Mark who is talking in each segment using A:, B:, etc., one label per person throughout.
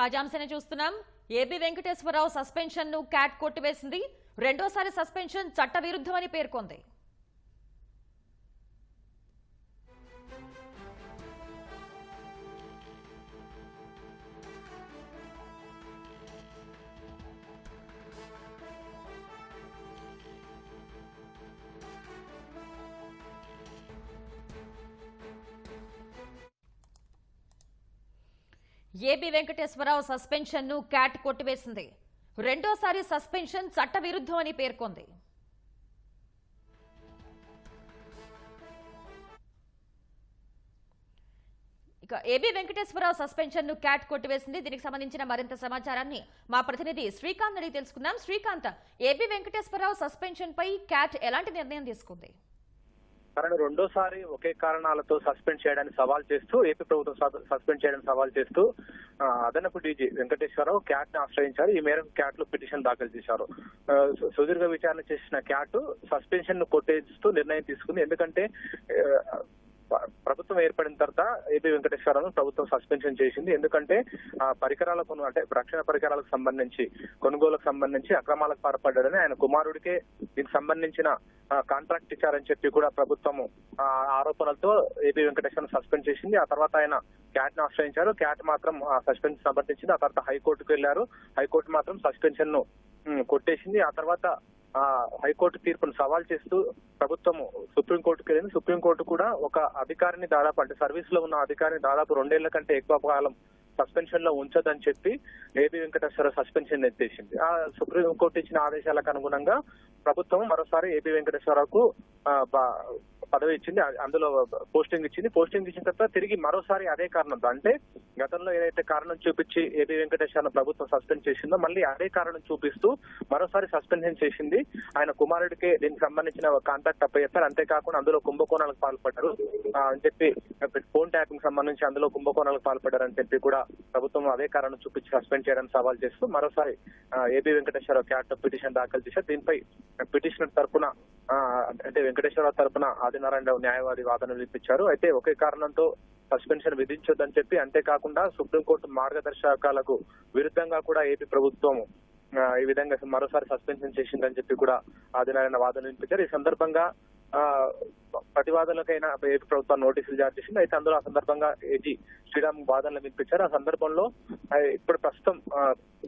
A: తాజాంశనే చూస్తున్నాం. ఏబి వెంకటేశ్వరరావు సస్పెన్షన్ను క్యాట్ కొట్టివేసింది. రెండోసారి సస్పెన్షన్ చట్టవిరుద్ధమని పేర్కొంది. ఏబి వెంకటేశ్వరరావు సస్పెన్షన్ను క్యాట్ కొట్టివేసింది. రెండోసారి సస్పెన్షన్ చట్టవిరుద్ధమని పేర్కొంది. ఇక ఏబి వెంకటేశ్వరరావు సస్పెన్షన్ను క్యాట్ కొట్టివేసింది. దీనికి సంబంధించిన మరింత సమాచారాన్ని మా ప్రతినిధి శ్రీకాంత్ అడిగి తెలుసుకుందాం. Srikanth A B Venkateswara Rao suspension pi CAT ఎలాంటి నిర్ణయం తీసుకుంది?
B: తనను రెండోసారి ఒకే కారణాలతో సస్పెండ్ చేయడానికి సవాల్ చేస్తూ ఏపీ ప్రభుత్వం సస్పెండ్ చేయడానికి సవాల్ చేస్తూ అదనపు డీజీ వెంకటేశ్వరరావు క్యాట్ని ఆశ్రయించారు. ఈ మేరకు క్యాట్లో పిటిషన్ దాఖలు చేశారు. సుదీర్ఘ విచారణ చేసిన క్యాట్ సస్పెన్షన్ను కొట్టేస్తూ నిర్ణయం తీసుకుంది. ఎందుకంటే ప్రభుత్వం ఏర్పడిన తర్వాత ఏపీ వెంకటేశ్వరరావు ప్రభుత్వం సస్పెన్షన్ చేసింది. ఎందుకంటే ఆ పరికరాల కొను అంటే రక్షణ పరికరాలకు సంబంధించి కొనుగోలుకు సంబంధించి అక్రమాలకు పాల్పడ్డాడని ఆయన కుమారుడికే దీనికి సంబంధించిన కాంట్రాక్ట్ ఇచ్చారని చెప్పి కూడా ప్రభుత్వము ఆ, ఆరోపణలతో ఏపీ వెంకటేశ్వర సస్పెండ్ చేసింది. ఆ తర్వాత ఆయన క్యాట్ను ఆశ్రయించారు. క్యాట్ మాత్రం ఆ సస్పెన్షన్ సంబంధించింది ఆ తర్వాత హైకోర్టుకు వెళ్ళారు హైకోర్టు మాత్రం సస్పెన్షన్ను కొట్టేసింది. ఆ తర్వాత హైకోర్టు తీర్పును సవాల్ చేస్తూ ప్రభుత్వము సుప్రీంకోర్టుకు వెళ్ళింది. సుప్రీంకోర్టు కూడా ఒక అధికారిని దాదాపు అంటే సర్వీస్లో ఉన్న అధికారిని దాదాపు రెండేళ్ళ కంటే ఎక్కువ కాలం సస్పెన్షన్లో ఉంచదని చెప్పి ఏబి వెంకటేశ్వర సస్పెన్షన్ ఎత్తేసింది. ఆ సుప్రీం కోర్టు ఇచ్చిన ఆదేశాలకు అనుగుణంగా ప్రభుత్వం మరోసారి ఏపీ వెంకటేశ్వరరావుకు పదవి ఇచ్చింది. అందులో పోస్టింగ్ ఇచ్చింది. పోస్టింగ్ ఇచ్చిన తర్వాత తిరిగి మరోసారి అదే కారణంతో అంటే గతంలో ఏదైతే కారణం చూపించి ఏపీ వెంకటేశ్వర ప్రభుత్వం సస్పెండ్ చేసిందో మళ్ళీ అదే కారణం చూపిస్తూ మరోసారి సస్పెన్షన్ చేసింది. ఆయన కుమారుడికి దీనికి సంబంధించిన కాంటాక్ట్ అప్పయ్యారు అంతేకాకుండా అందులో కుంభకోణాలకు పాల్పడ్డారు. అని చెప్పి ఫోన్ ట్యాపింగ్ సంబంధించి అందులో కుంభకోణాలకు పాల్పడ్డారని చెప్పి కూడా ప్రభుత్వం అదే కారణం చూపించి సస్పెండ్ చేయడానికి సవాల్ చేస్తూ మరోసారి ఆ, ఏపీ వెంకటేశ్వరరావు క్యాట్ పిటిషన్ దాఖలు చేశారు. దీనిపై పిటిషనర్ తరఫున అంటే వెంకటేశ్వరరావు తరపున ఆదినారాయణరావు న్యాయవాది వాదనలు వినిపించారు. అయితే ఒకే కారణంతో సస్పెన్షన్ విధించొద్దని చెప్పి అంతేకాకుండా సుప్రీంకోర్టు మార్గదర్శకాలకు విరుద్ధంగా కూడా ఏపీ ప్రభుత్వం ఈ విధంగా మరోసారి సస్పెన్షన్ చేసిందని చెప్పి కూడా ఆదినారాయణ వాదన వినిపించారు. ఈ సందర్భంగా ఆ ఏపీ ప్రభుత్వం నోటీసులు జారీ చేసింది. అయితే అందులో ఆ సందర్భంగా ఏజీ శ్రీరామ్ వాదనలు వినిపించారు. ఆ సందర్భంలో ఇప్పుడు ప్రస్తుతం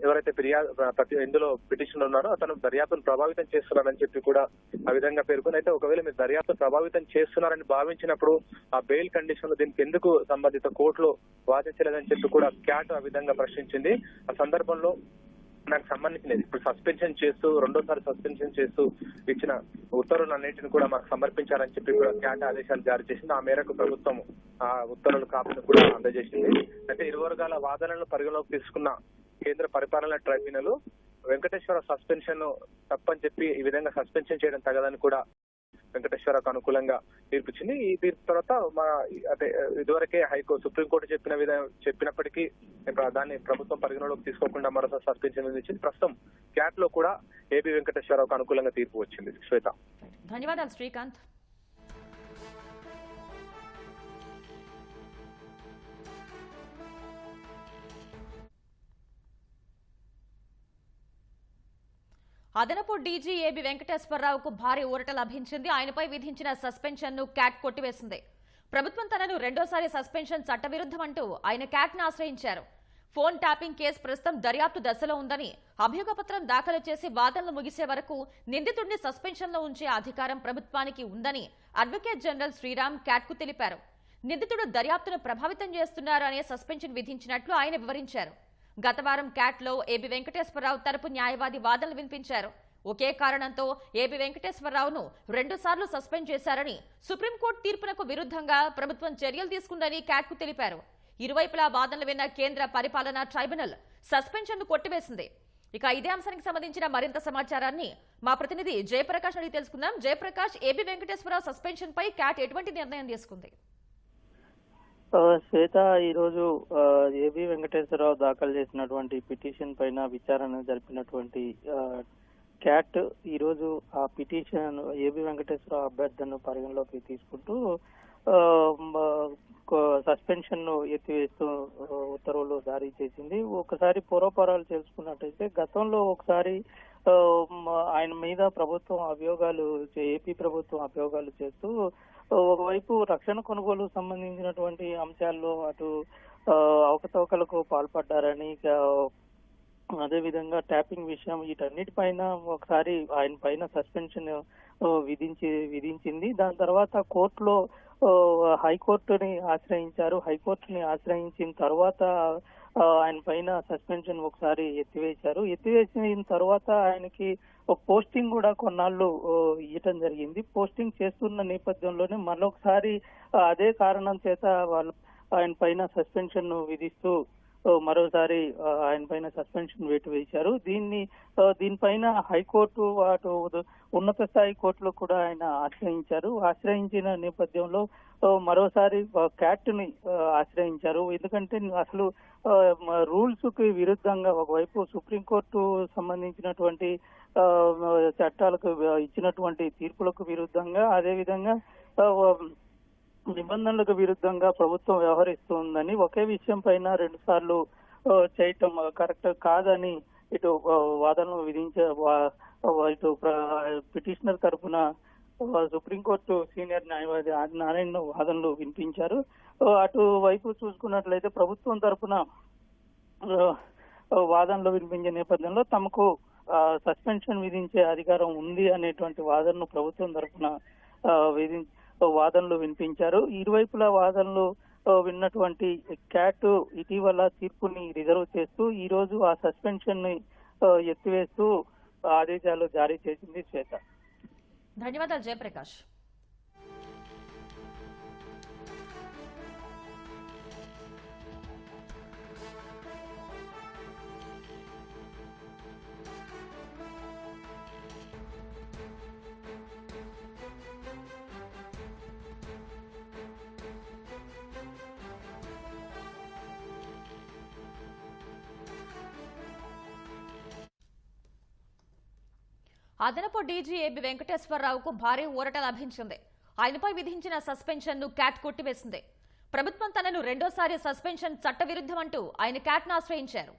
B: ఎవరైతే ఫిర్యాదు ప్రతి ఇందులో పిటిషన్ ఉన్నారో అతను దర్యాప్తును ప్రభావితం చేస్తున్నారని చెప్పి కూడా ఆ విధంగా పేర్కొని అయితే ఒకవేళ మీరు దర్యాప్తు ప్రభావితం చేస్తున్నారని భావించినప్పుడు ఆ బెయిల్ కండిషన్ దీనికి ఎందుకు సంబంధిత కోర్టులో వాదించలేదని చెప్పి కూడా క్యాట్ ఆ విధంగా ప్రశ్నించింది. ఆ సందర్భంలో నాకు సంబంధించినది. ఇప్పుడు సస్పెన్షన్ చేస్తూ రెండోసారి సస్పెన్షన్ చేస్తూ ఇచ్చిన ఉత్తర్వులన్నింటిని కూడా మాకు సమర్పించారని చెప్పి కూడా క్యాట్ ఆదేశాలు జారీ చేసింది. ఆ మేరకు ప్రభుత్వం ఆ ఉత్తర్వులు కాపీని కూడా అందజేసింది. అయితే ఇరు వర్గాల వాదనలను పరిగణలోకి తీసుకున్న కేంద్ర పరిపాలన ట్రైబ్యునల్ వెంకటేశ్వర సస్పెన్షన్ తప్పని చెప్పి ఈ విధంగా సస్పెన్షన్ చేయడం తగదని కూడా వెంకటేశ్వరకు అనుకూలంగా తీర్పిచ్చింది ఈ తీర్పు తర్వాత మన అంటే ఇదివరకే హైకోర్టు సుప్రీంకోర్టు చెప్పిన విధంగా చెప్పినప్పటికీ దాన్ని ప్రభుత్వం పరిగణలోకి తీసుకోకుండా మరోసారి సస్పెన్షన్ విధించింది ప్రస్తుతం క్యాట్లో కూడా ఏబి వెంకటేశ్వరరావుకు అనుకూలంగా తీర్పు వచ్చింది. శ్వేత.
A: ధన్యవాదాలు శ్రీకాంత్. అదనపు డీజీ ఏబి వెంకటేశ్వరరావుకు భారీ ఊరట లభించింది. ఆయనపై విధించిన సస్పెన్షన్ను క్యాట్ కొట్టివేసింది. ప్రభుత్వం తనను రెండోసారి సస్పెన్షన్ చట్టవిరుద్ధమంటూ ఆయన క్యాట్ను ఆశ్రయించారు. ఫోన్ ట్యాపింగ్ కేసు ప్రస్తుతం దర్యాప్తు దశలో ఉందని అభియోగపత్రం దాఖలు చేసి వాదనలు ముగిసే వరకు నిందితుడిని సస్పెన్షన్లో ఉంచే అధికారం ప్రభుత్వానికి ఉందని అడ్వకేట్ జనరల్ శ్రీరామ్ క్యాట్కు తెలిపారు. నిందితుడు దర్యాప్తును ప్రభావితం చేస్తున్నారు అనే సస్పెన్షన్ విధించినట్లు ఆయన వివరించారు. గత వారం క్యాట్లో ఏబి వెంకటేశ్వరరావు తరపు న్యాయవాది వాదనలు వినిపించారు. ఒకే కారణంతో ఏబి వెంకటేశ్వరరావును రెండుసార్లు సస్పెండ్ చేశారని సుప్రీంకోర్టు తీర్పునకు విరుద్ధంగా ప్రభుత్వం చర్యలు తీసుకుందని క్యాట్కు తెలిపారు. ఇరువైపులా వాదనలు విన్న కేంద్ర పరిపాలనా ట్రైబ్యునల్ సస్పెన్షన్ను కొట్టివేసింది. ఇక ఇదే అంశానికి సంబంధించిన మరింత సమాచారాన్ని మా ప్రతినిధి జయప్రకాష్ అడిగి తెలుసుకుందాం. Jayaprakash A B Venkateswara Rao suspension pi CAT ఎటువంటి నిర్ణయం తీసుకుంది?
C: శ్వేత ఈరోజు ఏబి వెంకటేశ్వరరావు దాఖలు చేసినటువంటి పిటిషన్ పైన విచారణ జరిపినటువంటి క్యాట్ ఈరోజు ఆ పిటిషన్ ఏబి వెంకటేశ్వరరావు అభ్యర్థనను పరిగణలోకి తీసుకుంటూ సస్పెన్షన్ను ఎత్తివేస్తూ ఉత్తర్వులు జారీ చేసింది. ఒకసారి పూర్వపరాలు తెలుసుకున్నట్టయితే గతంలో ఒకసారి ఆయన మీద ప్రభుత్వం అభియోగాలు చే- ఏపీ ప్రభుత్వం అభియోగాలు చేస్తూ సో ఒకవైపు రక్షణ కొనుగోలు సంబంధించినటువంటి అంశాల్లో అటు అవకతవకలకు పాల్పడ్డారని అదే విధంగా ట్యాపింగ్ విషయం వీటన్నిటిపైన ఒకసారి ఆయన పైన సస్పెన్షన్ విధించి విధించింది. దాని తర్వాత కోర్టులో హైకోర్టుని ఆశ్రయించారు. హైకోర్టుని ఆశ్రయించిన తర్వాత ఆయన పైన సస్పెన్షన్ ఒకసారి ఎత్తివేశారు. ఎత్తివేసిన తర్వాత ఆయనకి ఒక పోస్టింగ్ కూడా కొన్నాళ్ళు ఇవ్వటం జరిగింది. పోస్టింగ్ చేస్తున్న నేపథ్యంలోనే మరొకసారి అదే కారణం చేత వాళ్ళు ఆయన పైన సస్పెన్షన్ విధిస్తూ మరోసారి ఆయన పైన సస్పెన్షన్ వేటు వేశారు. దీన్ని దీనిపైన హైకోర్టు అటు ఉన్నత స్థాయి కోర్టులో కూడా ఆయన ఆశ్రయించారు. ఆశ్రయించిన నేపథ్యంలో మరోసారి క్యాట్ని ఆశ్రయించారు. ఎందుకంటే అసలు రూల్స్కి విరుద్ధంగా ఒకవైపు సుప్రీంకోర్టు సంబంధించినటువంటి చట్టాలకు ఇచ్చినటువంటి తీర్పులకు విరుద్ధంగా అదేవిధంగా నిబంధనలకు విరుద్ధంగా ప్రభుత్వం వ్యవహరిస్తుందని ఒకే విషయం పైన రెండు సార్లు చేయటం కరెక్ట్ కాదని ఇటు వాదనలు విధించే వా- ఇటు ప్ర- పిటిషనర్ తరఫున సుప్రీంకోర్టు సీనియర్ న్యాయవాది ఆది నారాయణ వాదనలు వినిపించారు. అటు వైపు చూసుకున్నట్లయితే ప్రభుత్వం తరఫున వాదనలు వినిపించే నేపథ్యంలో తమకు సస్పెన్షన్ విధించే అధికారం ఉంది అనేటువంటి వాదనను ప్రభుత్వం తరఫున విధించి వాదనలు వినిపించారు. ఇరువైపుల వాదనలు విన్నటువంటి క్యాట్ ఇటీవల తీర్పుని రిజర్వ్ చేస్తూ ఈ రోజు ఆ సస్పెన్షన్ని ఎత్తివేస్తూ ఆదేశాలు జారీ చేసింది శ్వేత.
A: ధన్యవాదాలు జయప్రకాష్. అదనపు డీజీఏబి వెంకటేశ్వరరావుకు భారీ ఊరట లభించింది. ఆయనపై విధించిన సస్పెన్షన్ను క్యాట్ కొట్టివేసింది. ప్రభుత్వం తనను రెండోసారి సస్పెన్షన్ చట్టవిరుద్ధమంటూ ఆయన క్యాట్ను ఆశ్రయించారు.